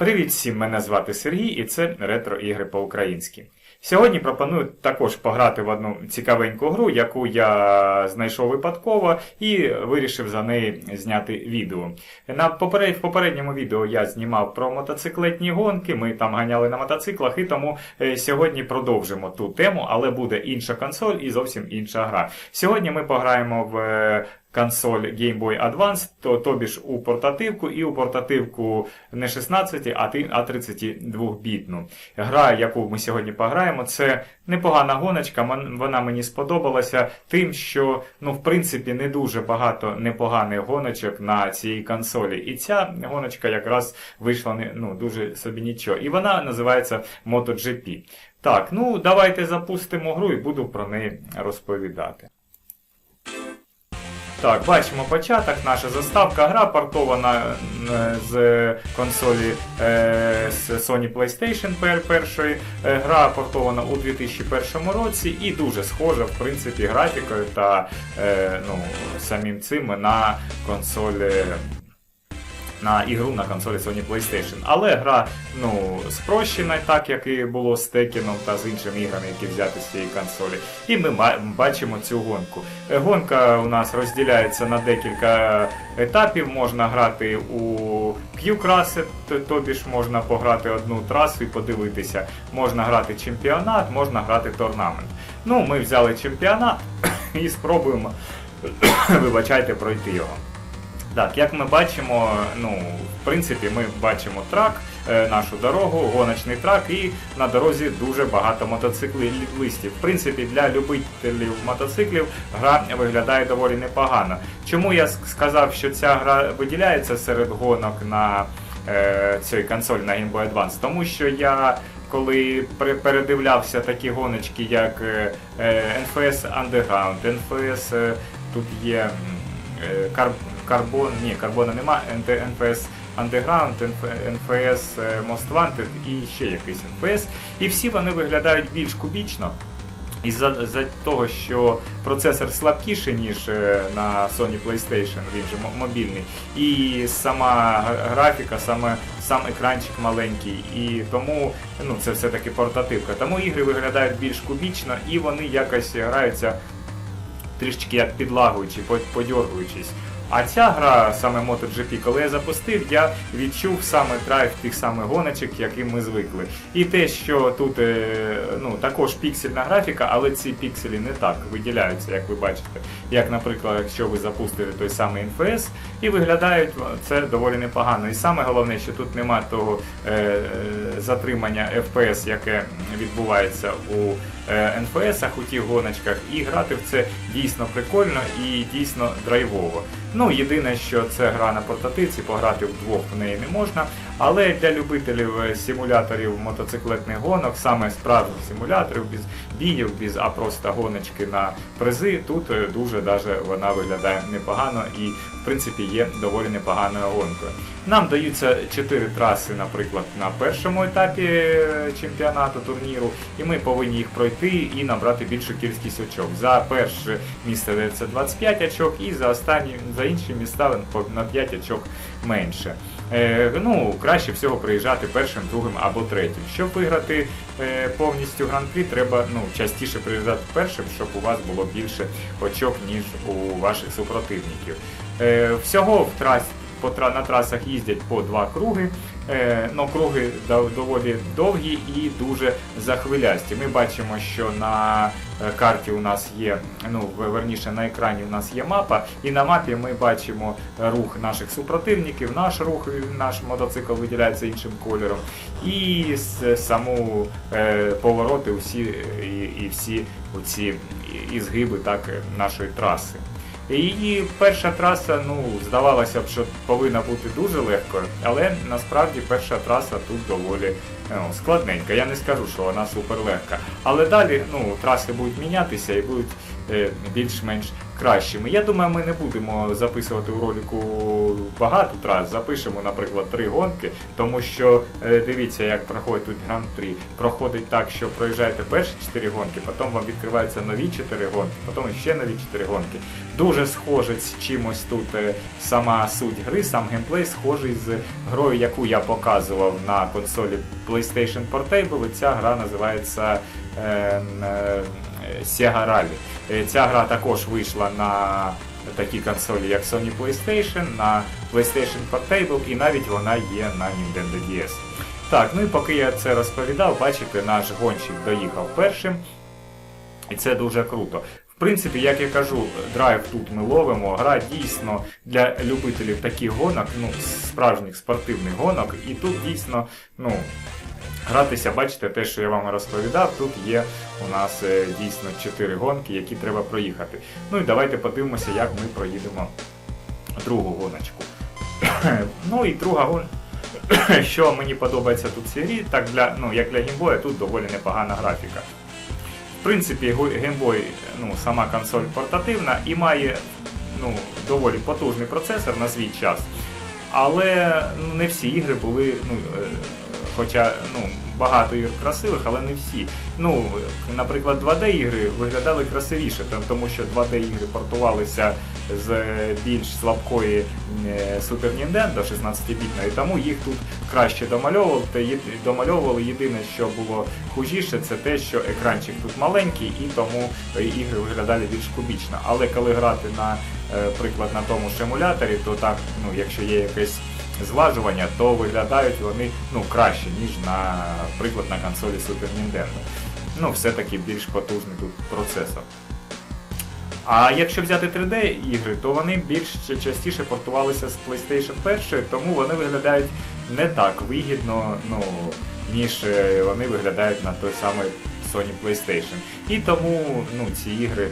Привіт всім! Мене звати Сергій і це ретро ігри по-українськи. Сьогодні пропоную також пограти в одну цікавеньку гру, яку я знайшов випадково і вирішив за неї зняти відео. На поперед... В попередньому відео я знімав про мотоциклетні гонки, ми там ганяли на мотоциклах, і тому е, сьогодні продовжимо ту тему, але буде інша консоль і зовсім інша гра. Сьогодні ми пограємо в е, консоль Game Boy Advance, то, тобі ж у портативку, і у портативку не 16, а а 32-бітну. Гра, яку ми сьогодні пограємо, це непогана гоночка. Вона мені сподобалася тим, що ну, в принципі не дуже багато непоганих гоночок на цій консолі. І ця гоночка якраз вийшла не, ну, дуже собі нічого. І вона називається MotoGP. Так, ну давайте запустимо гру і буду про неї розповідати. Так, бачимо початок, наша заставка. Гра портована е, з консолі е, з Sony PlayStation першої. Е, Гра портована у 2001 році і дуже схожа, в принципі, графікою та ну, самим цим на консолі. На ігру на консолі Sony PlayStation. Але гра ну, спрощена, так як і було з Текіном та з іншими іграми, які взяти з цієї консолі. І ми бачимо цю гонку. Е, Гонка у нас розділяється на декілька етапів. Можна грати у Q-краси, тобі ж можна пограти одну трасу і подивитися. Можна грати чемпіонат, можна грати торнамент. Ну, ми взяли чемпіонат і спробуємо, вибачайте, пройти його. Так, як ми бачимо, ну, в принципі, ми бачимо трак, е, нашу дорогу, гоночний трак, і на дорозі дуже багато мотоциклістів. В принципі, для любителів мотоциклів гра виглядає доволі непогано. Чому я сказав, що ця гра виділяється серед гонок на е, цій консолі на Game Boy Advance? Тому що я. Коли передивлявся такі гоночки, як е, е, NFS Underground, NFS, е, тут є е, Карбон, ні, карбона нема, NFS Underground, NFS е, Most Wanted і ще якийсь NFS. І всі вони виглядають більш кубічно. І за, за того, що процесор слабкіший, ніж е, на Sony PlayStation, він же мобільний, і сама графіка, саме сам екранчик маленький, і тому ну, це все-таки портативка. Тому ігри виглядають більш кубічно і вони якось граються трішечки як підлагуючи, по- подьоргуючись. А ця гра, саме MotoGP, коли я запустив, я відчув саме драйв тих самих гоночок, яким ми звикли. І те, що тут е, ну, також піксельна графіка, але ці пікселі не так виділяються, як ви бачите. Як, наприклад, якщо ви запустите той самий NFS, і виглядають це доволі непогано. І саме головне, що тут нема того е, е, затримання FPS, яке відбувається у е, NFS, у тих гоночках, і грати в це дійсно прикольно і дійсно драйвово. Ну, єдине, що це гра на портативці, пограти вдвох в неї не можна. Але для любителів симуляторів мотоциклетних гонок, саме справжніх симуляторів, без біїв, без а просто гоночки на призи, тут е, дуже даже вона виглядає непогано і в принципі є доволі непоганою гонкою. Нам даються 4 траси, наприклад, на першому етапі е, чемпіонату турніру, і ми повинні їх пройти і набрати більшу кількість очок. За перше місце дається 25 очок, і за останні за інші міста на 5 очок менше. Е, ну, краще всього приїжджати першим, другим або третім. Щоб виграти е, повністю гран-прі, треба ну, частіше приїжджати першим, щоб у вас було більше очок, ніж у ваших супротивників. Е, всього в трас, по, на трасах їздять по два круги. Е, ну, круги доволі довгі і дуже захвилясті. Ми бачимо, що на е, карті у нас є, ну верніше на екрані у нас є мапа, і на мапі ми бачимо рух наших супротивників, наш рух, наш мотоцикл виділяється іншим кольором, і саму е, повороти усі і, і всі оці і- і так, нашої траси. Її перша траса, ну, здавалося б, що повинна бути дуже легкою, але насправді перша траса тут доволі ну, складненька. Я не скажу, що вона суперлегка. Але далі ну, траси будуть мінятися і будуть е, більш-менш кращими. Я думаю, ми не будемо записувати у ролику багато трас, запишемо, наприклад, три гонки, тому що е, дивіться, як проходить тут гран-при. Проходить так, що проїжджаєте перші 4 гонки, потім вам відкриваються нові 4 гонки, потім ще нові 4 гонки. Дуже схоже з чимось тут е, сама суть гри, сам геймплей схожий з грою, яку я показував на консолі PlayStation Portable. Ця гра називається е, е. Е, Ця гра також вийшла на такі консолі, як Sony PlayStation, на PlayStation Portable і навіть вона є на Nintendo DS. Так, ну і поки я це розповідав, бачите, наш гонщик доїхав першим. І це дуже круто. В принципі, як я кажу, драйв тут ми ловимо. Гра дійсно для любителів таких гонок, ну, справжніх спортивних гонок. І тут дійсно, ну, гратися, бачите, те, що я вам розповідав, тут є у нас е, дійсно 4 гонки, які треба проїхати. Ну і давайте подивимося, як ми проїдемо другу гоночку. ну і друга гонка. Що мені подобається тут в грі, так для, ну, як для геймбоя, тут доволі непогана графіка. В принципі, го- геймбой, ну, сама консоль портативна і має ну, доволі потужний процесор на свій час. Але ну, не всі ігри були, ну, е, хоча ну, багато ігор красивих, але не всі. Ну, наприклад, 2D-ігри виглядали красивіше, тому що 2D-ігри портувалися з е, більш слабкої е, Super Nintendo 16-бітної, тому їх тут краще домальовували. Домальовували. Єдине, що було хужіше, це те, що екранчик тут маленький і тому ігри виглядали більш кубічно. Але коли грати на е, приклад на тому ж емуляторі, то так, ну, якщо є якесь зважування, то виглядають вони ну, краще, ніж на приклад на консолі Super Nintendo. Ну, все-таки більш потужний тут процесор. А якщо взяти 3D ігри, то вони більш частіше портувалися з PlayStation 1, тому вони виглядають не так вигідно, ну, ніж е, вони виглядають на той самий Sony PlayStation. І тому ну, ці ігри е,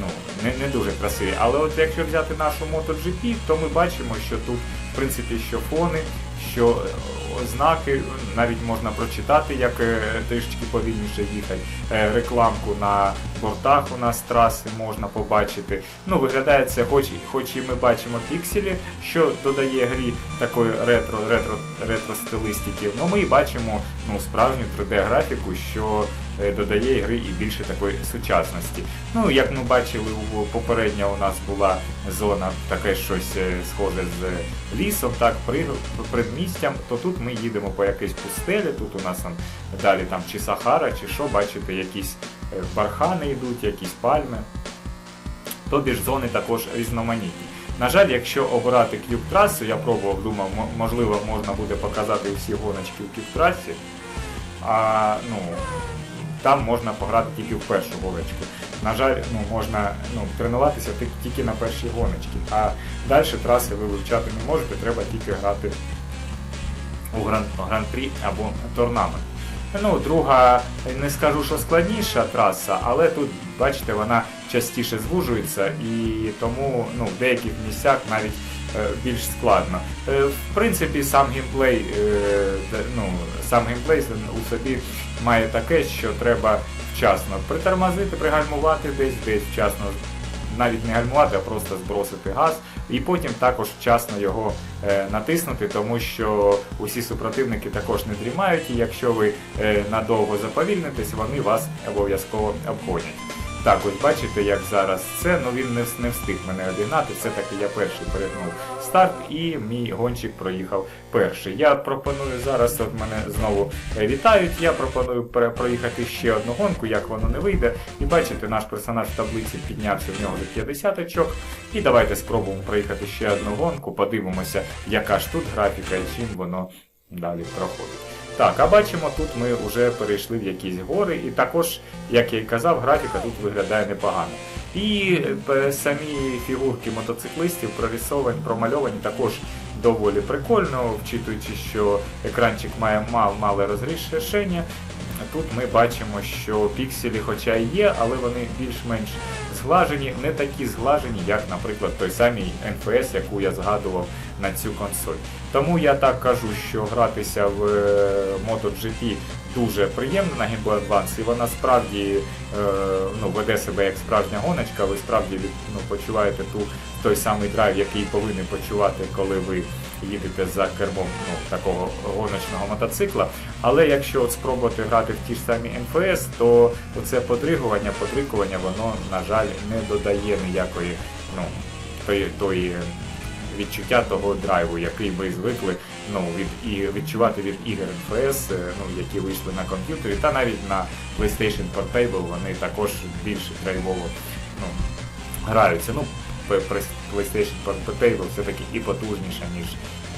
ну, не, не дуже красиві. Але от якщо взяти нашу MotoGP, то ми бачимо, що тут, в принципі, що фони, що е, ознаки, навіть можна прочитати, як е, трішечки повільніше їхати. Е, Рекламку на бортах у нас траси можна побачити. Ну, виглядає це, хоч, хоч і ми бачимо пікселі, що додає грі такої ретро, ретро, ретро стилистики, ну ми і бачимо ну, справжню 3D-графіку, що додає гри і більше такої сучасності. Ну, як ми бачили, попередня у нас була зона таке щось е, схоже з лісом, так, предмістям, то тут ми їдемо по якійсь пустелі, тут у нас там, далі там чи Сахара, чи що, бачите, якісь е, бархани йдуть, якісь пальми. Тобі ж зони також різноманітні. На жаль, якщо обирати к'юб-трасу, я пробував, думав, можливо, можна буде показати всі гоночки в к'юб-трасі, а ну, там можна пограти тільки в першу гоночку. На жаль, ну, можна ну, тренуватися тільки на першій гоночці, а далі траси ви вивчати не можете, треба тільки грати у гран- гран-прі або торнамент. Ну, друга, не скажу, що складніша траса, але тут, бачите, вона частіше звужується і тому ну, в деяких місцях навіть більш складно. Е, в принципі, сам геймплей, е, ну, сам геймплей у собі має таке, що треба вчасно притормозити, пригальмувати десь, десь вчасно навіть не гальмувати, а просто збросити газ, і потім також вчасно його е, натиснути, тому що усі супротивники також не дрімають, і якщо ви е, надовго заповільнитесь, вони вас обов'язково обгонять. Так, ось бачите, як зараз це, ну він не, не встиг мене обігнати, все-таки я перший перетнув старт і мій гонщик проїхав перший. Я пропоную зараз, от мене знову вітають, я пропоную проїхати ще одну гонку, як воно не вийде. І бачите, наш персонаж в таблиці піднявся в нього до 50 очок. І давайте спробуємо проїхати ще одну гонку, подивимося, яка ж тут графіка і чим воно далі проходить. Так, а бачимо, тут ми вже перейшли в якісь гори, і також, як я й казав, графіка тут виглядає непогано. І е, самі фігурки мотоциклистів прорисовані, промальовані також доволі прикольно, вчитуючи, що екранчик має мал, мале розрішення. Тут ми бачимо, що пікселі хоча і є, але вони більш-менш зглажені, не такі зглажені, як, наприклад, той самий NFS, яку я згадував на цю консоль. Тому я так кажу, що гратися в е, MotoGP дуже приємна на Game Boy Advance, і вона справді е, ну, веде себе як справжня гоночка, ви справді ну, почуваєте ту, той самий драйв, який повинні почувати, коли ви їдете за кермом ну, такого гоночного мотоцикла. Але якщо от спробувати грати в ті ж самі НФС, то оце подригування, подрикування, воно, на жаль, не додає ніякої ну, тої, тої відчуття того драйву, який ми звикли ну, від, і відчувати від ігор НФС, е, ну, які вийшли на комп'ютері, та навіть на PlayStation Portable вони також більш драйвово ну, граються. Ну, PlayStation Portable все-таки і потужніша, ніж,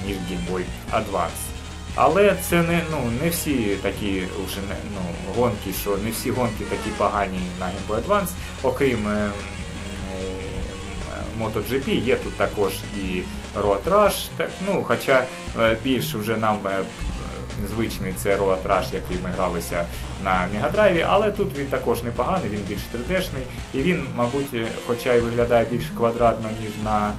ніж Game Boy Advance. Але це не, ну, не всі такі не, ну, гонки, що не всі гонки такі погані на Game Boy Advance, окрім е, MotoGP, є тут також і Road Rush, так, ну, хоча е, більш вже нам е, звичний це Road Rush, який ми гралися на Мегадрайві, але тут він також непоганий, він більш 3D-шний, і він, мабуть, е, хоча й виглядає більш квадратно, ніж на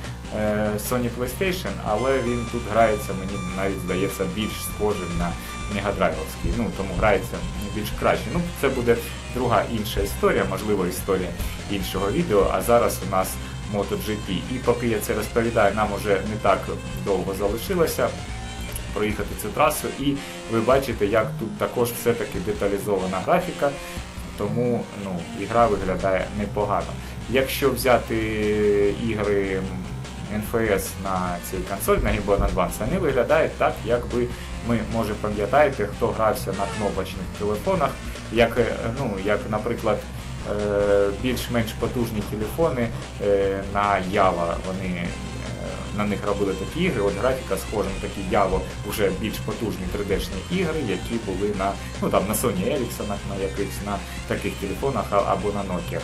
Sony PlayStation, але він тут грається, мені навіть здається, більш схожим на Мегадрайвовський, ну тому грається більш краще. Ну, це буде друга інша історія, можливо, історія іншого відео, а зараз у нас MotoGP. І поки я це розповідаю, нам уже не так довго залишилося проїхати цю трасу, і ви бачите, як тут також все-таки деталізована графіка, тому ну, ігра виглядає непогано. Якщо взяти ігри NFS на цій консоль на Game Boy Advance, вони виглядають так, якби ми, може, пам'ятаєте, хто грався на кнопочних телефонах, як, ну, як наприклад, більш-менш потужні телефони е, на Java, вони е, на них робили такі ігри. От графіка схожа на такі Java, вже більш потужні 3D-шні ігри, які були на, ну, там, на Sony Ericsson, на якихось на таких телефонах або на Nokia.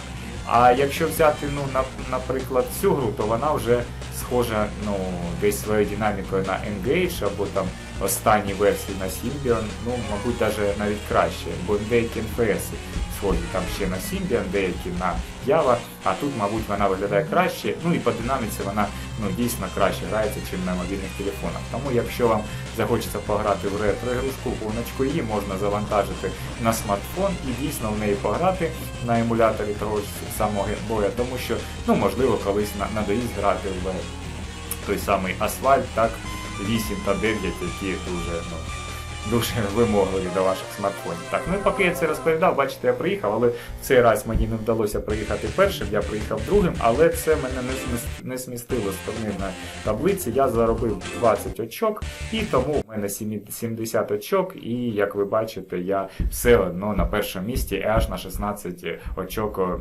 А якщо взяти, ну, на, наприклад, цю гру, то вона вже схожа ну, десь своєю динамікою на Engage або там останні версії на Symbian, ну, мабуть, навіть, навіть краще, бо деякі NFS схожі там ще на Symbian, деякі на Java, а тут, мабуть, вона виглядає краще, ну і по динаміці вона ну, дійсно краще грається, ніж на мобільних телефонах. Тому якщо вам захочеться пограти в ретро-ігрушку, гоночку, її можна завантажити на смартфон і дійсно в неї пограти на емуляторі того ж самого геймбоя, тому що, ну, можливо, колись на, надоїсть грати в той самий асфальт, так, 8 та 9, які дуже, ну, дуже вимогливі до ваших смартфонів. Так, ну і поки я це розповідав, бачите, я приїхав, але в цей раз мені не вдалося приїхати першим, я приїхав другим, але це мене не, смістило з турнірної таблиці. Я заробив 20 очок, і тому в мене сімі- 70 очок, і як ви бачите, я все одно на першому місці аж на 16 очок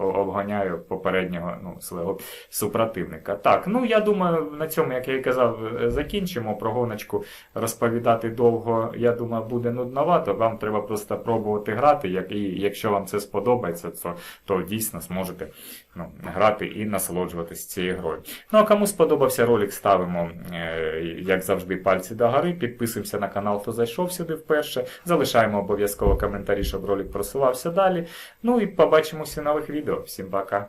обганяю попереднього ну, свого супротивника. Так, ну я думаю, на цьому, як я і казав, е, закінчимо про гоночку розповідати довго, я думаю, буде нудновато. Вам треба просто пробувати грати. Як, і якщо вам це сподобається, то, то дійсно зможете ну, грати і насолоджуватися цією грою. Ну а кому сподобався ролик, ставимо, е, як завжди, пальці догори. Підписуємося на канал, хто зайшов сюди вперше. Залишаємо обов'язково коментарі, щоб ролик просувався далі. Ну і побачимося в нових видео. Всем пока!